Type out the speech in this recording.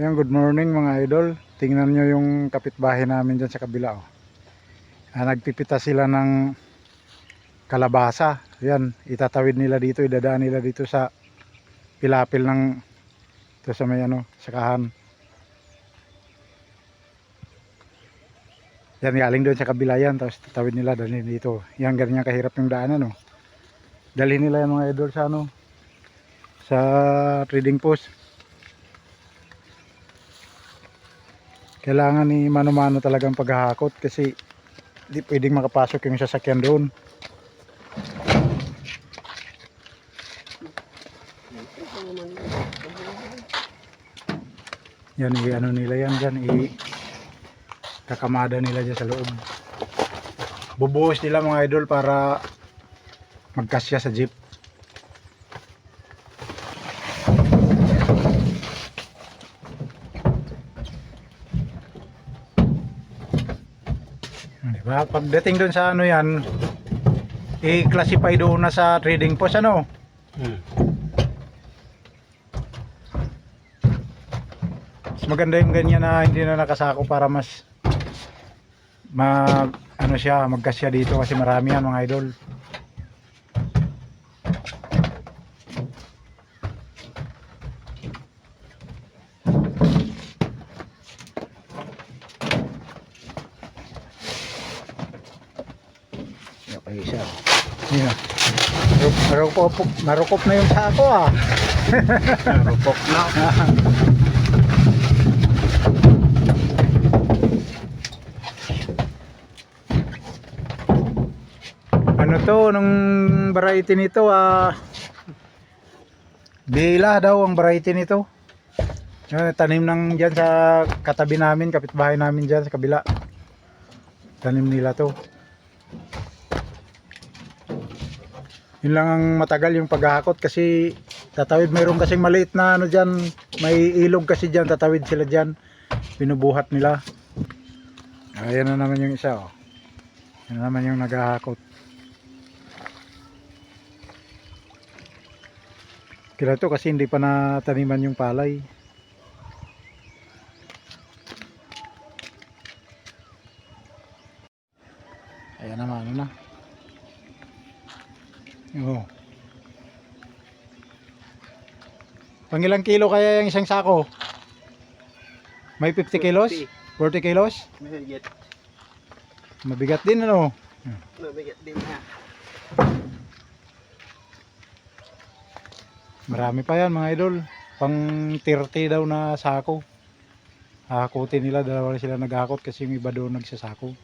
Ayan, good morning mga idol. Tingnan nyo yung kapitbahay namin dyan sa kabila. Oh. Ah, nagpipita sila ng kalabasa. Ayan, itatawid nila dito, idadaan nila dito sa pilapil ng ito sa may ano, sakahan. Yan, galing doon sa kabila yan, tapos tatawid nila, dalhin dito. Yan, ganyan kahirap yung daanan, oh. Dalhin nila yung mga idol sa ano, sa trading post. Kailangan ni mano-mano talagang paghahakot kasi di pwedeng makapasok yung sasakyan doon. Yan, i ano nila yan dyan, i kakamada nila dyan sa loob. Bubuhos nila mga idol para magkasya sa jeep. Diba? Pagdating doon sa ano yan, i-classify doon na sa trading post ano. Hmm. Mas maganda yung ganyan na hindi na nakasako para mas mag ano siya, magkasya dito kasi marami yan mga idol. Okay, isa. Yan. Marukop, marukop na yung sako ah. Rupok na. Ano to, nung variety nito ah Bila daw ang variety nito. Yan, tanim ng diyan sa katabi namin, kapitbahay namin diyan sa kabila. Tanim nila to. Yun lang ang matagal yung paghahakot kasi tatawid mayroon kasing maliit na ano diyan, may ilog kasi diyan, tatawid sila diyan. Pinubuhat nila. Ayan na naman yung isa oh. Yan na naman yung naghahakot. Kila to kasi hindi pa nataniman yung palay. Ayan naman, ano na. Oo. Pangilang kilo kaya yung isang sako? May 50 kilos? 40 kilos? Mabigat. Mabigat din ano? Mabigat din ha. Marami pa yan mga idol. Pang 30 daw na sako. Hakutin nila, dalawa sila naghakot kasi yung iba doon nagsasako.